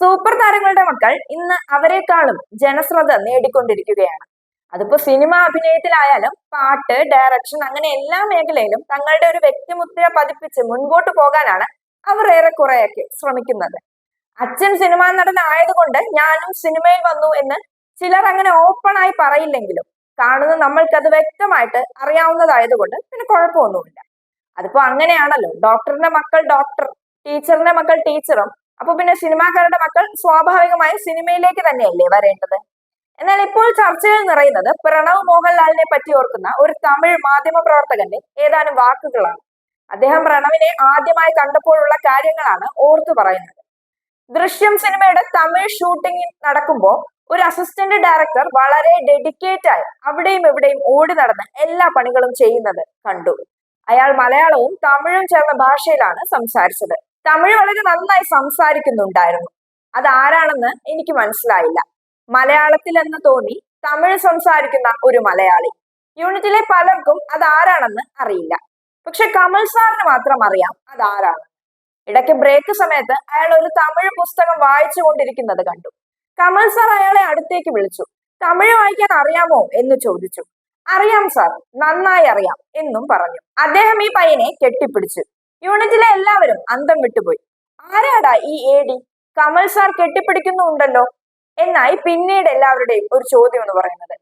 Super താരങ്ങളുടെ മക്കൾ ഇന്ന് അവരെക്കാളും ജനശ്രദ്ധ നേടിക്കൊണ്ടിരിക്കുകയാണ്. അതിപ്പോ സിനിമ അഭിനയത്തിലായാലും പാട്ട് ഡയറക്ഷൻ അങ്ങനെ എല്ലാ മേഖലയിലും തങ്ങളുടെ ഒരു വ്യക്തിമുദ്ര പതിപ്പിച്ച് മുൻപോട്ട് പോകാനാണ് അവർ ഏറെക്കുറെയൊക്കെ ശ്രമിക്കുന്നത്. അച്ഛൻ സിനിമാ നടൻ ആയതുകൊണ്ട് ഞാനും സിനിമയിൽ വന്നു എന്ന് ചിലർ അങ്ങനെ ഓപ്പൺ ആയി പറയില്ലെങ്കിലും കാണുന്ന നമ്മൾക്ക് അത് വ്യക്തമായിട്ട് അറിയാവുന്നതായതുകൊണ്ട് പിന്നെ കുഴപ്പമൊന്നുമില്ല. അതിപ്പോ അങ്ങനെയാണല്ലോ. ഡോക്ടറിന്റെ മക്കൾ ഡോക്ടർ ടീച്ചറിന്റെ മക്കൾ ടീച്ചറും അപ്പൊ പിന്നെ സിനിമാക്കാരുടെ മക്കൾ സ്വാഭാവികമായും സിനിമയിലേക്ക് തന്നെയല്ലേ വരേണ്ടത്? എന്നാൽ ഇപ്പോൾ ചർച്ചകൾ നിറയുന്നത് പ്രണവ് മോഹൻലാലിനെ പറ്റി ഓർക്കുന്ന ഒരു തമിഴ് മാധ്യമ പ്രവർത്തകന്റെ ഏതാനും വാക്കുകളാണ്. അദ്ദേഹം പ്രണവിനെ ആദ്യമായി കണ്ടപ്പോഴുള്ള കാര്യങ്ങളാണ് ഓർത്തു പറയുന്നത്. ദൃശ്യം സിനിമയുടെ തമിഴ് ഷൂട്ടിംഗ് നടക്കുമ്പോൾ ഒരു അസിസ്റ്റന്റ് ഡയറക്ടർ വളരെ ഡെഡിക്കേറ്റ് ആയി അവിടെയും എവിടെയും ഓടി നടന്ന് എല്ലാ പണികളും ചെയ്യുന്നത് കണ്ടു. അയാൾ മലയാളവും തമിഴും ചേർന്ന ഭാഷയിലാണ് സംസാരിച്ചത്. തമിഴ് വളരെ നന്നായി സംസാരിക്കുന്നുണ്ടായിരുന്നു. അതാരാണെന്ന് എനിക്ക് മനസ്സിലായില്ല. മലയാളത്തിൽ എന്ന് തോന്നി തമിഴ് സംസാരിക്കുന്ന ഒരു മലയാളി. യൂണിറ്റിലെ പലർക്കും അതാരാണെന്ന് അറിയില്ല. പക്ഷെ കമൽ സാറിന് മാത്രം അറിയാം അതാരാണ് ഇടയ്ക്ക് ബ്രേക്ക് സമയത്ത് അയാൾ ഒരു തമിഴ് പുസ്തകം വായിച്ചു കൊണ്ടിരിക്കുന്നത് കണ്ടു. കമൽ സാർ അയാളെ അടുത്തേക്ക് വിളിച്ചു. തമിഴ് വായിക്കാൻ അറിയാമോ? എന്ന് ചോദിച്ചു. അറിയാം സാർ നന്നായി അറിയാം എന്നും പറഞ്ഞു. അദ്ദേഹം ഈ പയ്യനെ കെട്ടിപ്പിടിച്ചു. യൂണിറ്റിലെ എല്ലാവരും അന്തം വിട്ടുപോയി. ആരാടാ ഈ എ ഡി കമൽ സാർ കെട്ടിപ്പിടിക്കുന്നുണ്ടല്ലോ. എന്നായി പിന്നീട് എല്ലാവരുടെയും ഒരു ചോദ്യം എന്ന് പറയുന്നത്.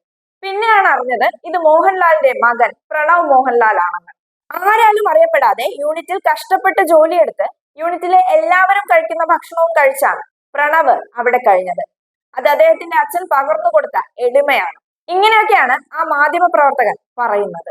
പിന്നെയാണ് അറിഞ്ഞത് ഇത് മോഹൻലാലിന്റെ മകൻ പ്രണവ് മോഹൻലാൽ ആണെന്ന് ആരാലും അറിയപ്പെടാതെ യൂണിറ്റിൽ കഷ്ടപ്പെട്ട് ജോലിയെടുത്ത് യൂണിറ്റിലെ എല്ലാവരും കഴിക്കുന്ന ഭക്ഷണവും കഴിച്ചാണ് പ്രണവ് അവിടെ കഴിഞ്ഞത്. അത് അദ്ദേഹത്തിന്റെ അച്ഛൻ പകർന്നു കൊടുത്ത എളിമയാണ്. ഇങ്ങനെയൊക്കെയാണ് ആ മാധ്യമ പ്രവർത്തകൻ പറയുന്നത്.